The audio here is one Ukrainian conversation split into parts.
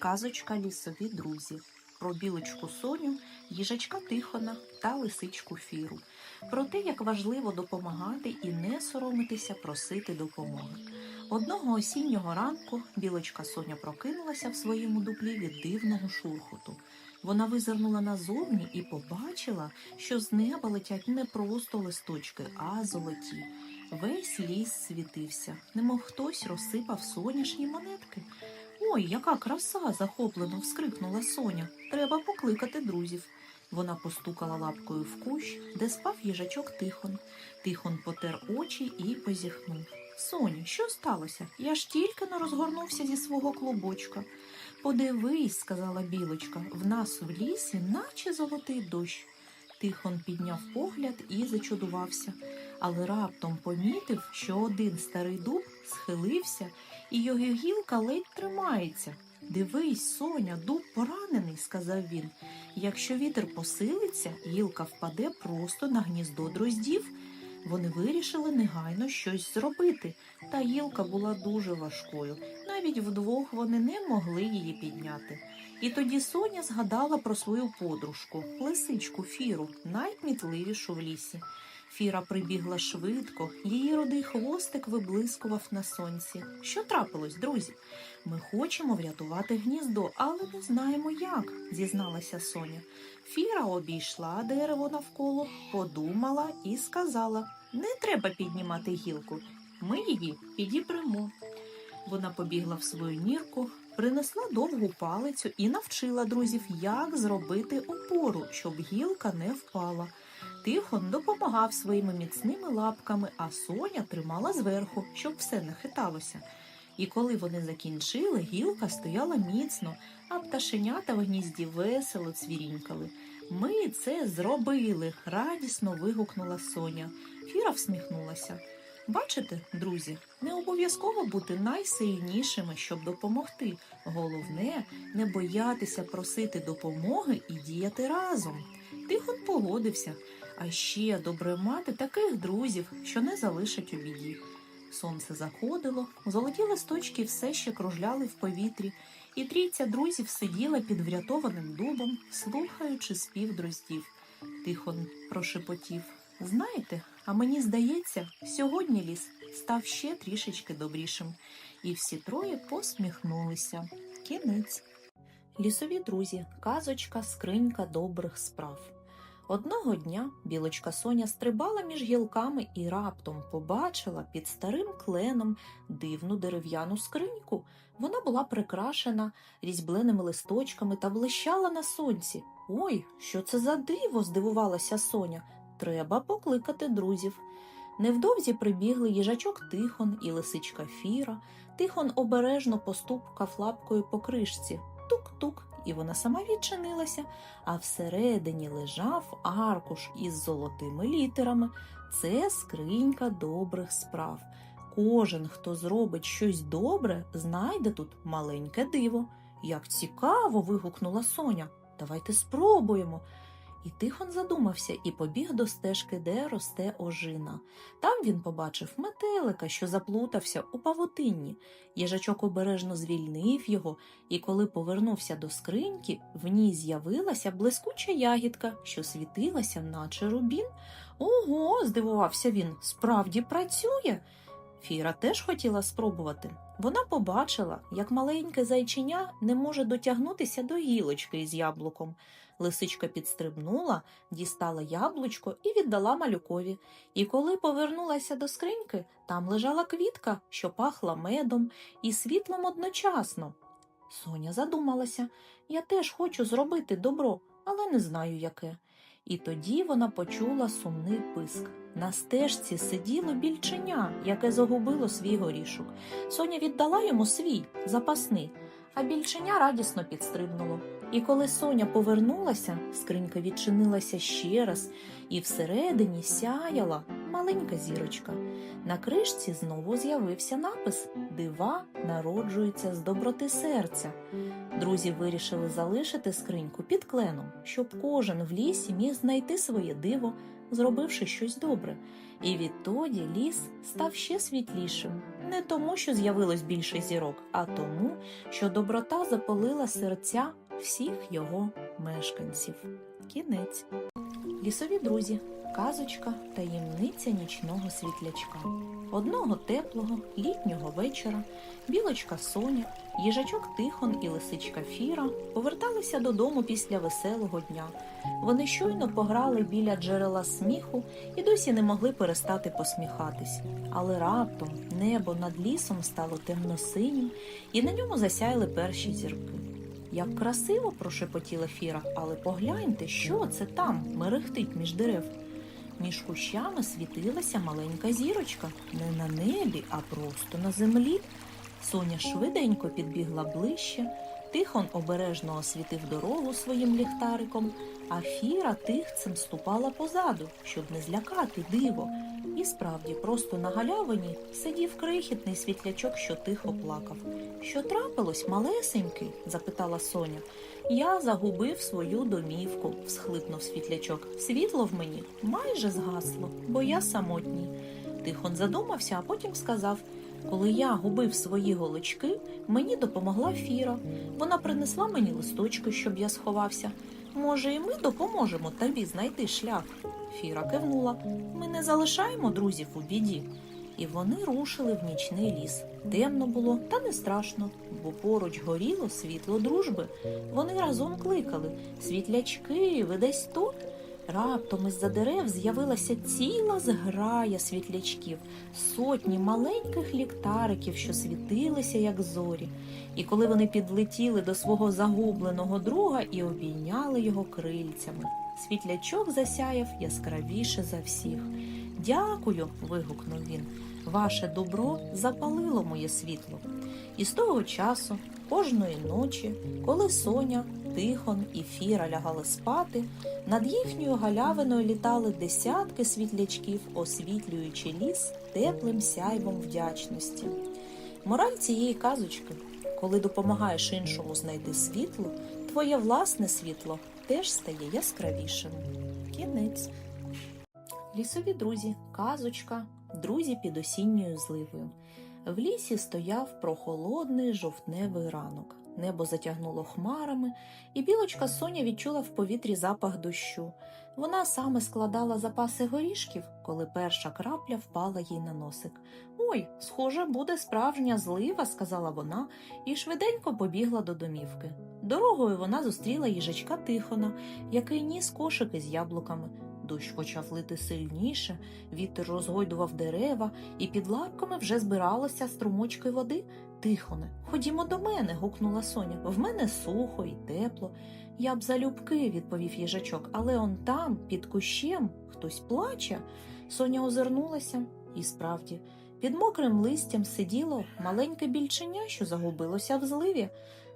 Казочка лісові друзі про білочку Соню, їжачка Тихона та лисичку Фіру. Про те, як важливо допомагати і не соромитися просити допомоги. Одного осіннього ранку білочка Соня прокинулася в своєму дуплі від дивного шурхоту. Вона визирнула назовні і побачила, що з неба летять не просто листочки, а золоті. Весь ліс світився, немов хтось розсипав соняшні монетки. Ой, яка краса! захоплено вскрикнула Соня. Треба покликати друзів. Вона постукала лапкою в кущ, де спав їжачок Тихон. Тихон потер очі і позіхнув. Соню, що сталося? Я ж тільки не розгорнувся зі свого клубочка. Подивись, сказала білочка, в нас в лісі, наче золотий дощ. Тихон підняв погляд і зачудувався, але раптом помітив, що один старий дуб схилився, і його гілка ледь тримається. Дивись, Соня, дуб поранений, сказав він. Якщо вітер посилиться, гілка впаде просто на гніздо дроздів. Вони вирішили негайно щось зробити, та гілка була дуже важкою. Навіть вдвох вони не могли її підняти. І тоді Соня згадала про свою подружку, лисичку Фіру, найкмітливішу в лісі. Фіра прибігла швидко, її рудий хвостик виблискував на сонці. Що трапилось, друзі? Ми хочемо врятувати гніздо, але не знаємо як, зізналася Соня. Фіра обійшла дерево навколо, подумала і сказала: Не треба піднімати гілку, ми її підіпремо. Вона побігла в свою нірку, принесла довгу палицю і навчила друзів, як зробити опору, щоб гілка не впала. Тихон допомагав своїми міцними лапками, а Соня тримала зверху, щоб все не хиталося. І коли вони закінчили, гілка стояла міцно, а пташенята в гнізді весело цвірінькали. Ми це зробили, радісно вигукнула Соня. Фіра всміхнулася. Бачите, друзі, не обов'язково бути найсильнішими, щоб допомогти. Головне не боятися просити допомоги і діяти разом. Тихон погодився, а ще добре мати таких друзів, що не залишать у біді. Сонце заходило, золоті листочки все ще кружляли в повітрі, і трійця друзів сиділа під врятованим дубом, слухаючи спів дроздів. Тихон прошепотів. Знаєте, а мені здається, сьогодні ліс став ще трішечки добрішим. І всі троє посміхнулися. Кінець. Лісові друзі, казочка, скринька добрих справ. Одного дня білочка Соня стрибала між гілками і раптом побачила під старим кленом дивну дерев'яну скриньку. Вона була прикрашена різьбленими листочками та блищала на сонці. Ой, що це за диво? здивувалася Соня. Треба покликати друзів. Невдовзі прибігли їжачок Тихон і лисичка Фіра. Тихон обережно постукав лапкою по кришці. Тук-тук, і вона сама відчинилася, а всередині лежав аркуш із золотими літерами. Це скринька добрих справ. Кожен, хто зробить щось добре, знайде тут маленьке диво. Як цікаво. вигукнула Соня. Давайте спробуємо. І Тихон задумався і побіг до стежки, де росте ожина. Там він побачив метелика, що заплутався у павутинні. Їжачок обережно звільнив його, і коли повернувся до скриньки, в ній з'явилася блискуча ягідка, що світилася, наче рубін. Ого, здивувався він, справді працює. Фіра теж хотіла спробувати. Вона побачила, як маленьке зайчиня не може дотягнутися до гілочки із яблуком. Лисичка підстрибнула, дістала яблучко і віддала малюкові. І коли повернулася до скриньки, там лежала квітка, що пахла медом і світлом одночасно. Соня задумалася я теж хочу зробити добро, але не знаю яке. І тоді вона почула сумний писк. На стежці сиділо більченя, яке загубило свій горішок. Соня віддала йому свій запасний, а більченя радісно підстрибнуло. І коли Соня повернулася, скринька відчинилася ще раз, і всередині сяяла маленька зірочка. На кришці знову з'явився напис Дива народжуються з доброти серця. Друзі вирішили залишити скриньку під кленом, щоб кожен в лісі міг знайти своє диво зробивши щось добре. І відтоді ліс став ще світлішим, не тому, що з'явилось більше зірок, а тому, що доброта запалила серця всіх його мешканців. Кінець. Лісові друзі, казочка таємниця нічного світлячка. Одного теплого літнього вечора білочка Соня, їжачок Тихон і лисичка Фіра поверталися додому після веселого дня. Вони щойно пограли біля джерела сміху і досі не могли перестати посміхатись. Але раптом небо над лісом стало темно-синім, і на ньому засяяли перші зірки. Як красиво прошепотіла Фіра, але погляньте, що це там мерехтить між дерев. Між кущами світилася маленька зірочка не на небі, а просто на землі. Соня швиденько підбігла ближче, Тихон обережно освітив дорогу своїм ліхтариком, а Фіра тихцем ступала позаду, щоб не злякати диво. І справді, просто на галявині сидів крихітний світлячок, що тихо плакав. Що трапилось, малесенький? запитала Соня. Я загубив свою домівку, всхлипнув світлячок. Світло в мені майже згасло, бо я самотній. Тихон задумався, а потім сказав: коли я губив свої голочки, мені допомогла Фіра. Вона принесла мені листочки, щоб я сховався. Може, і ми допоможемо тобі знайти шлях. Фіра кивнула. Ми не залишаємо друзів у біді. І вони рушили в нічний ліс. Темно було, та не страшно, бо поруч горіло світло дружби. Вони разом кликали Світлячки, ви десь тут? Раптом із-за дерев з'явилася ціла зграя світлячків, сотні маленьких ліхтариків, що світилися, як зорі. І коли вони підлетіли до свого загубленого друга і обійняли його крильцями, світлячок засяяв яскравіше за всіх. Дякую. вигукнув він. Ваше добро запалило моє світло. І з того часу, кожної ночі, коли Соня, Тихон і Фіра лягали спати, над їхньою галявиною літали десятки світлячків, освітлюючи ліс теплим сяйвом вдячності. Мораль цієї казочки, коли допомагаєш іншому знайти світло, твоє власне світло теж стає яскравішим. Кінець. Лісові друзі, казочка, друзі під осінньою зливою. В лісі стояв прохолодний жовтневий ранок. Небо затягнуло хмарами, і білочка Соня відчула в повітрі запах дощу. Вона саме складала запаси горішків, коли перша крапля впала їй на носик. Ой, схоже, буде справжня злива, сказала вона, і швиденько побігла до домівки. Дорогою вона зустріла їжачка Тихона, який ніс кошики з яблуками. Дощ почав лити сильніше, вітер розгойдував дерева, і під лапками вже збиралося струмочки води. Тихоне, ходімо до мене, гукнула Соня. В мене сухо і тепло. Я б залюбки, відповів їжачок, але он там, під кущем, хтось плаче. Соня озирнулася, і справді, під мокрим листям сиділо маленьке більченя, що загубилося в зливі.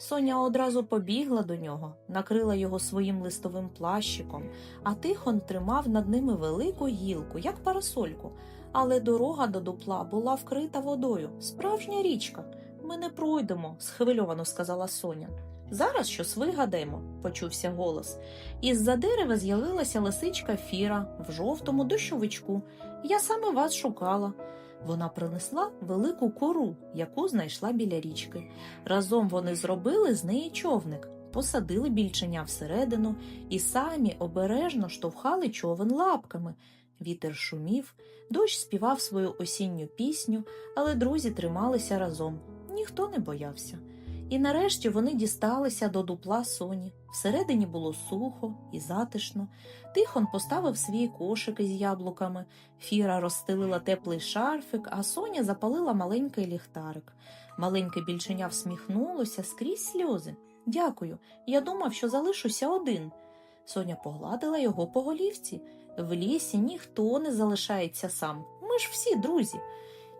Соня одразу побігла до нього, накрила його своїм листовим плащиком, а Тихон тримав над ними велику гілку, як парасольку. Але дорога до дупла була вкрита водою, справжня річка. Ми не пройдемо, схвильовано сказала Соня. Зараз щось вигадаємо, почувся голос. Із-за дерева з'явилася лисичка Фіра в жовтому дощовичку. Я саме вас шукала. Вона принесла велику кору, яку знайшла біля річки. Разом вони зробили з неї човник, посадили більченя всередину і самі обережно штовхали човен лапками. Вітер шумів, дощ співав свою осінню пісню, але друзі трималися разом. Ніхто не боявся. І нарешті вони дісталися до дупла соні. Всередині було сухо і затишно. Тихон поставив свій кошик із яблуками. Фіра розстелила теплий шарфик, а Соня запалила маленький ліхтарик. Маленьке більченя всміхнулося скрізь сльози. Дякую. Я думав, що залишуся один. Соня погладила його по голівці. В лісі ніхто не залишається сам. Ми ж всі друзі.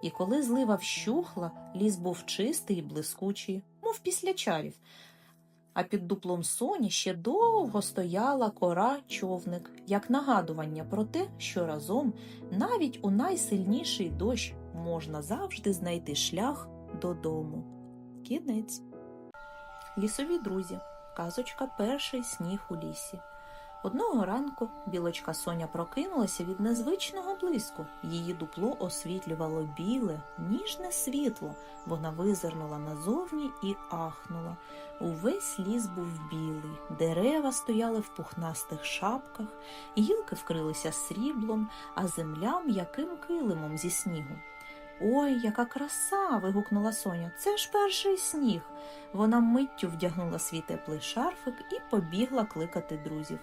І коли злива вщухла, ліс був чистий і блискучий, мов після чарів. А під дуплом соні ще довго стояла кора човник, як нагадування про те, що разом, навіть у найсильніший дощ, можна завжди знайти шлях додому. Кінець. Лісові друзі. Казочка Перший сніг у лісі. Одного ранку білочка Соня прокинулася від незвичного блиску. Її дупло освітлювало біле, ніжне світло. Вона визирнула назовні і ахнула. Увесь ліс був білий, дерева стояли в пухнастих шапках, гілки вкрилися сріблом, а земля м'яким килимом зі снігу. Ой, яка краса. вигукнула Соня. Це ж перший сніг. Вона миттю вдягнула свій теплий шарфик і побігла кликати друзів.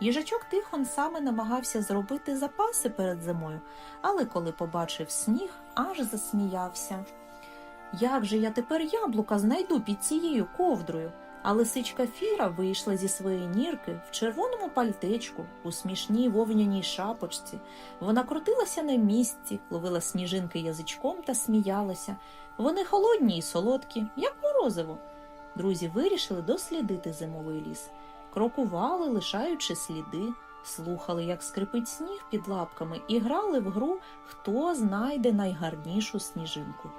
Їжачок Тихон саме намагався зробити запаси перед зимою, але коли побачив сніг, аж засміявся. Як же я тепер яблука знайду під цією ковдрою? А лисичка Фіра вийшла зі своєї нірки в червоному пальтечку, у смішній вовняній шапочці. Вона крутилася на місці, ловила сніжинки язичком та сміялася. Вони холодні і солодкі, як морозиво. Друзі вирішили дослідити зимовий ліс. Крокували, лишаючи сліди, слухали, як скрипить сніг під лапками, і грали в гру, хто знайде найгарнішу сніжинку.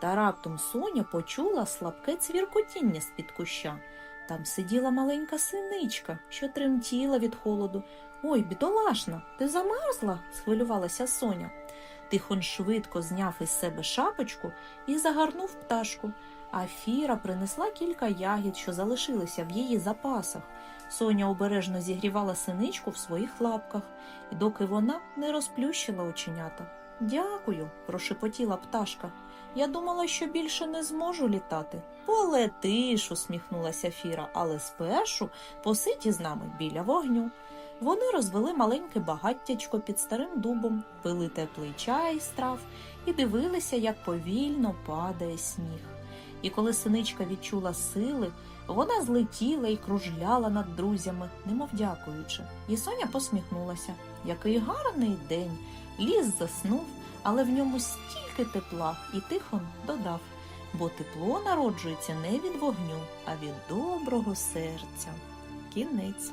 Та раптом Соня почула слабке цвіркотіння з-під куща. Там сиділа маленька синичка, що тремтіла від холоду. Ой, бідолашна, ти замерзла? схвилювалася Соня. Тихон швидко зняв із себе шапочку і загарнув пташку. А Фіра принесла кілька ягід, що залишилися в її запасах. Соня обережно зігрівала синичку в своїх лапках, доки вона не розплющила оченята. Дякую, прошепотіла пташка. Я думала, що більше не зможу літати. Полетиш, усміхнулася Фіра, але спершу посидь із нами біля вогню. Вони розвели маленьке багаттячко під старим дубом, пили теплий чай з трав і дивилися, як повільно падає сніг. І коли синичка відчула сили, вона злетіла і кружляла над друзями, немов дякуючи. І Соня посміхнулася. Який гарний день! Ліс заснув, але в ньому стільки тепла, і Тихон додав, бо тепло народжується не від вогню, а від доброго серця. Кінець.